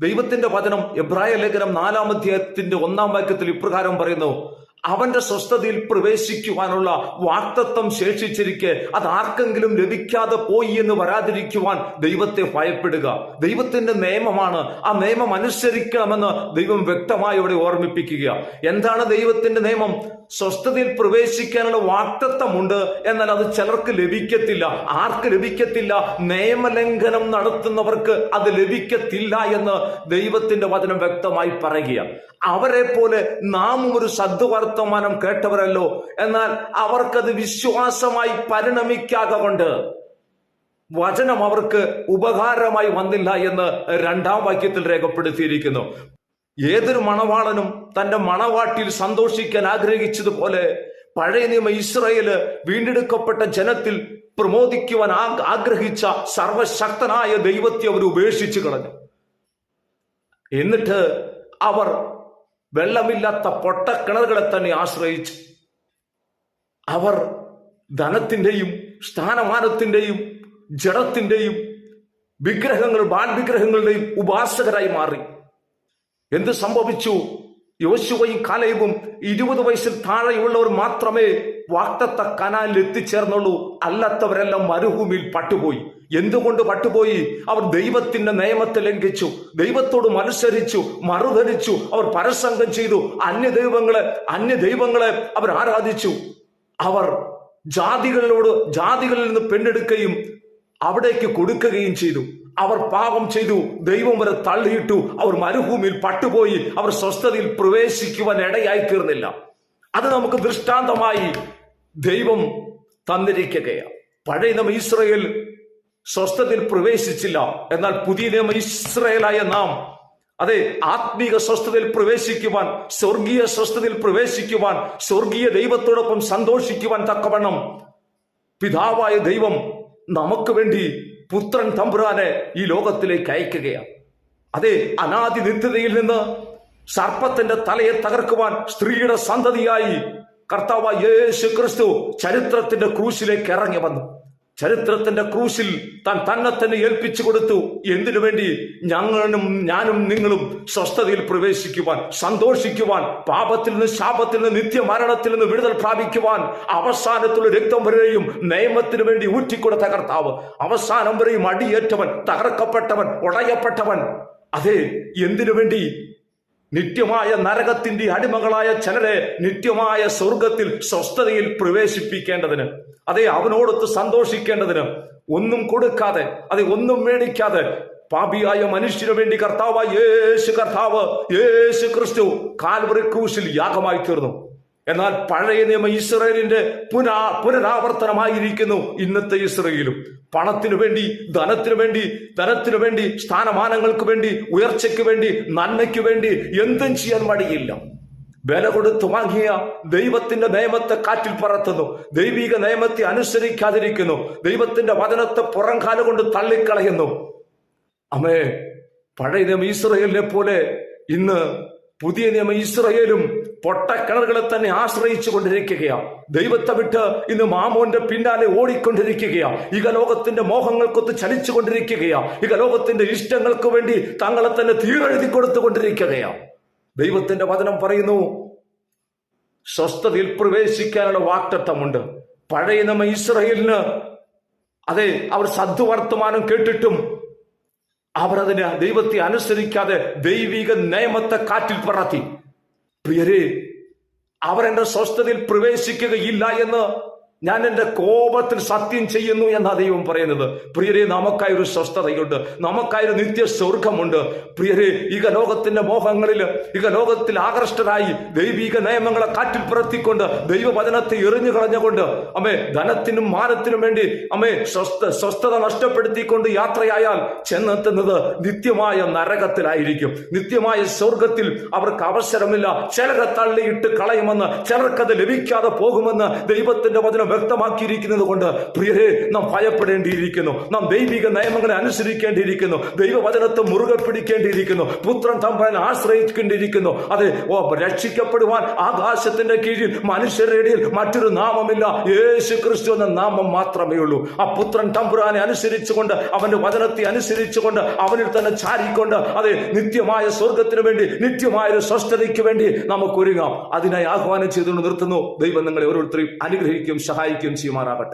ദൈവത്തിന്റെ വചനം എബ്രായ ലേഖനം നാലാം അധ്യായത്തിന്റെ ഒന്നാം വാക്യത്തിൽ ഇപ്രകാരം പറയുന്നു അവന്റെ സ്വസ്ഥതയിൽ പ്രവേശിക്കുവാനുള്ള വാക്തത്വം ശേഷിച്ചിരിക്കെ അത് ആർക്കെങ്കിലും ലഭിക്കാതെ പോയി എന്ന് വരാതിരിക്കുവാൻ ദൈവത്തെ ഭയപ്പെടുക. ദൈവത്തിന്റെ നിയമമാണ്. ആ നിയമം അനുസരിക്കണമെന്ന് ദൈവം വ്യക്തമായി അവിടെ ഓർമ്മിപ്പിക്കുക. എന്താണ് ദൈവത്തിന്റെ നിയമം? സ്വസ്ഥതയിൽ പ്രവേശിക്കാനുള്ള വാക്തത്വമുണ്ട്. എന്നാൽ അത് ചിലർക്ക് ലഭിക്കത്തില്ല. ആർക്ക് ലഭിക്കത്തില്ല? നിയമലംഘനം നടത്തുന്നവർക്ക് അത് ലഭിക്കത്തില്ല എന്ന് ദൈവത്തിന്റെ വചനം വ്യക്തമായി പറയുക അവരെ പോലെ നാമും ഒരു സദ്വർത്തമാനം കേട്ടവരല്ലോ. എന്നാൽ അവർക്കത് വിശ്വാസമായി പരിണമിക്കാതെ കൊണ്ട് വചനം അവർക്ക് ഉപകാരമായി വന്നില്ല എന്ന് രണ്ടാം വാക്യത്തിൽ രേഖപ്പെടുത്തിയിരിക്കുന്നു. ഏതൊരു മണവാളനും തന്റെ മണവാട്ടിൽ സന്തോഷിക്കാൻ ആഗ്രഹിച്ചതുപോലെ പഴയ നിയമ ഇസ്രയേൽ വീണ്ടെടുക്കപ്പെട്ട ജനത്തിൽ പ്രമോദിക്കുവാൻ ആഗ്രഹിച്ച സർവശക്തനായ ദൈവത്തെ അവർ ഉപേക്ഷിച്ചു കളഞ്ഞു. എന്നിട്ട് അവർ വെള്ളമില്ലാത്ത പൊട്ടക്കിണറുകളെ തന്നെ ആശ്രയിച്ച് അവർ ധനത്തിന്റെയും സ്ഥാനമാനത്തിന്റെയും ജഡത്തിന്റെയും വിഗ്രഹങ്ങൾ ബാൽവിഗ്രഹങ്ങളുടെയും ഉപാസകരായി മാറി. എന്ത് സംഭവിച്ചു? യോശുവയും കാലയവും ഇരുപത് വയസ്സിൽ താഴെയുള്ളവർ മാത്രമേ വാക്തത്ത കനാലിൽ എത്തിച്ചേർന്നുള്ളൂ. അല്ലാത്തവരെല്ലാം മരുഭൂമിയിൽ പട്ടുപോയി. എന്തുകൊണ്ട് പട്ടുപോയി? അവർ ദൈവത്തിന്റെ നിയമത്തെ ലംഘിച്ചു ദൈവത്തോട് മത്സരിച്ചു മറുധരിച്ചു അവർ പരസംഗം ചെയ്തു അന്യ ദൈവങ്ങളെ അന്യ ദൈവങ്ങളെ അവർ ആരാധിച്ചു. അവർ ജാതികളിലോട് ജാതികളിൽ നിന്ന് പെണ്ണെടുക്കുകയും അവിടേക്ക് കൊടുക്കുകയും ചെയ്തു. അവർ പാപം ചെയ്തു ദൈവം വരെ തള്ളിയിട്ടു അവർ മരുഭൂമിയിൽ പട്ടുപോയി അവർ സ്വസ്ഥതയിൽ പ്രവേശിക്കുവാൻ ഇടയായി തീർന്നില്ല. അത് നമുക്ക് ദൃഷ്ടാന്തമായി ദൈവം തന്നിരിക്കുകയാണ്. പഴയ നമ്മ ഇസ്രയേൽ സ്വസ്ഥതയിൽ പ്രവേശിച്ചില്ല. എന്നാൽ പുതിയ നിയമ ഇസ്രയേലായ നാം. അതെ ആത്മീക സ്വസ്ഥതയിൽ പ്രവേശിക്കുവാൻ സ്വർഗീയ സ്വസ്ഥതയിൽ പ്രവേശിക്കുവാൻ സ്വർഗീയ ദൈവത്തോടൊപ്പം സന്തോഷിക്കുവാൻ തക്കവണ്ണം പിതാവായ ദൈവം നമുക്ക് വേണ്ടി പുത്രൻ തമ്പുരാനെ ഈ ലോകത്തിലേക്ക് അയക്കുകയാണ്. അതെ അനാദി നിത്യതയിൽ നിന്ന് സർപ്പത്തിന്റെ തലയെ തകർക്കുവാൻ സ്ത്രീയുടെ സന്തതിയായി കർത്താവ് യേശു ക്രിസ്തു ചരിത്രത്തിന്റെ ക്രൂശിലേക്ക് ഇറങ്ങി വന്നു. ചരിത്രത്തിന്റെ ക്രൂശിൽ താൻ തന്നെ തന്നെ ഏൽപ്പിച്ചു കൊടുത്തു. എന്തിനു വേണ്ടി? ഞങ്ങളും ഞാനും നിങ്ങളും സ്വസ്ഥതയിൽ പ്രവേശിക്കുവാൻ സന്തോഷിക്കുവാൻ പാപത്തിൽ നിന്ന് ശാപത്തിൽ നിന്ന് നിത്യമരണത്തിൽ നിന്ന് വിടുതൽ പ്രാപിക്കുവാൻ അവസാനത്തുള്ള രക്തം വരെയും നിയമത്തിന് വേണ്ടി ഊറ്റിക്കൊടുത്ത കർത്താവ്. അവസാനം വരെയും അടിയേറ്റവൻ തകർക്കപ്പെട്ടവൻ ഉടയപ്പെട്ടവൻ. അതെ എന്തിനു വേണ്ടി? നിത്യമായ നരകത്തിന്റെ അടിമകളായ ചിലരെ നിത്യമായ സ്വർഗത്തിൽ സ്വസ്ഥതയിൽ പ്രവേശിപ്പിക്കേണ്ടതിന് അതെ അവനോടൊത്ത് സന്തോഷിക്കേണ്ടതിന് ഒന്നും കൊടുക്കാതെ അതെ ഒന്നും മേടിക്കാതെ പാപിയായ മനുഷ്യന് വേണ്ടി കർത്താവായ യേശു കർത്താവ് യേശു ക്രിസ്തു കാൽവറി ക്രൂശിൽ യാഗമായി തീർന്നു. എന്നാൽ പഴയ നിയമ ഇസ്രയേലിന്റെ പുനാ പുനരാവർത്തനമായിരിക്കുന്നു ഇന്നത്തെ ഇസ്രയേലും. പണത്തിനു വേണ്ടി ധനത്തിനു വേണ്ടി ധനത്തിനു വേണ്ടി സ്ഥാനമാനങ്ങൾക്ക് വേണ്ടി ഉയർച്ചയ്ക്ക് വേണ്ടി നന്മയ്ക്ക് വേണ്ടി എന്തും ചെയ്യാൻ മടിയില്ല. വില കൊടുത്തു വാങ്ങിയ ദൈവത്തിന്റെ നിയമത്തെ കാറ്റിൽ പറത്തുന്നു. ദൈവിക നിയമത്തെ അനുസരിക്കാതിരിക്കുന്നു. ദൈവത്തിന്റെ വചനത്തെ പുറം കൊണ്ട് തള്ളിക്കളയുന്നു. അമേ പഴയ നിയമ ഇസ്രയേലിനെ പോലെ ഇന്ന് പുതിയ നിയമ ഇസ്രയേലും പൊട്ടക്കിണറുകളെ തന്നെ ആശ്രയിച്ചു കൊണ്ടിരിക്കുകയാണ് ദൈവത്തെ വിട്ട് ഇന്ന് മാമോന്റെ പിന്നാലെ ഓടിക്കൊണ്ടിരിക്കുകയാ. ഇക ലോകത്തിന്റെ മോഹങ്ങൾക്കൊത്ത് ചലിച്ചു കൊണ്ടിരിക്കുകയാ. ഇക ലോകത്തിന്റെ ഇഷ്ടങ്ങൾക്ക് വേണ്ടി തങ്ങളെ തന്നെ തീരെഴുതി കൊടുത്തുകൊണ്ടിരിക്കുകയാണ് ദൈവത്തിന്റെ വചനം പറയുന്നു സ്വസ്ഥതയിൽ പ്രവേശിക്കാനുള്ള വാക്തത്വമുണ്ട് പഴയ നമ്മ ഇസ്രയേലിന് അതെ അവർ സദ്വർത്തമാനം കേട്ടിട്ടും അവർ അതിന് ദൈവത്തെ അനുസരിക്കാതെ ദൈവിക നിയമത്തെ കാറ്റിൽ പറത്തി. പ്രിയരെ അവരെന്റെ സ്വസ്ഥതയിൽ പ്രവേശിക്കുകയില്ല എന്ന് ഞാൻ എന്റെ കോപത്തിൽ സത്യം ചെയ്യുന്നു എന്നാ ദൈവം പറയുന്നത്. പ്രിയരെ നമുക്കായി ഒരു സ്വസ്ഥതയുണ്ട്. നമുക്കായി ഒരു നിത്യ സ്വർഗമുണ്ട് പ്രിയരെ ഈ ലോകത്തിന്റെ മോഹങ്ങളിൽ ഈ ലോകത്തിൽ ആകർഷ്ടരായി ദൈവിക നിയമങ്ങളെ കാറ്റിൽ പുറത്തിക്കൊണ്ട് ദൈവവചനത്തെ എറിഞ്ഞു കളഞ്ഞുകൊണ്ട് അമ്മേ ധനത്തിനും മാനത്തിനും വേണ്ടി അമ്മേ സ്വസ്ഥ സ്വസ്ഥത നഷ്ടപ്പെടുത്തിക്കൊണ്ട് യാത്രയായാൽ ചെന്നെത്തുന്നത് നിത്യമായ നരകത്തിലായിരിക്കും. നിത്യമായ സ്വർഗത്തിൽ അവർക്ക് അവസരമില്ല. ചിലരെ തള്ളിയിട്ട് കളയുമെന്ന് ചിലർക്കത് ലഭിക്കാതെ പോകുമെന്ന് ദൈവത്തിന്റെ വചനം വ്യക്തമാക്കിയിരിക്കുന്നത് കൊണ്ട് പ്രിയരെ നാം ഭയപ്പെടേണ്ടിയിരിക്കുന്നു. നാം ദൈവിക നിയമങ്ങളെ അനുസരിക്കേണ്ടിയിരിക്കുന്നു. ദൈവവചനത്തെ മുറുകെ പിടിക്കേണ്ടിയിരിക്കുന്നു. പുത്രൻ തമ്പനെ ആശ്രയിക്കേണ്ടിയിരിക്കുന്നു. അതെ ഓ രക്ഷിക്കപ്പെടുവാൻ ആകാശത്തിന്റെ കീഴിൽ മനുഷ്യരുടെ ഇടയിൽ മറ്റൊരു നാമമില്ല. യേശു ക്രിസ്തു എന്ന നാമം മാത്രമേ ഉള്ളൂ. ആ പുത്രൻ തമ്പുരാനെ അനുസരിച്ചുകൊണ്ട് അവന്റെ വചനത്തെ അനുസരിച്ചുകൊണ്ട് അവനിൽ തന്നെ ചാരിക്കൊണ്ട് അതെ നിത്യമായ സ്വർഗത്തിന് വേണ്ടി നിത്യമായ ഒരു സ്വസ്ഥതയ്ക്ക് വേണ്ടി നമുക്ക് ഒരുങ്ങാം അതിനായി ആഹ്വാനം ചെയ്തുകൊണ്ട് നിർത്തുന്നു. ദൈവം നിങ്ങളെ ഓരോരുത്തരെയും അനുഗ്രഹിക്കും. സഹായിക്കുകയും ചെയ്യുമാറാകട്ടെ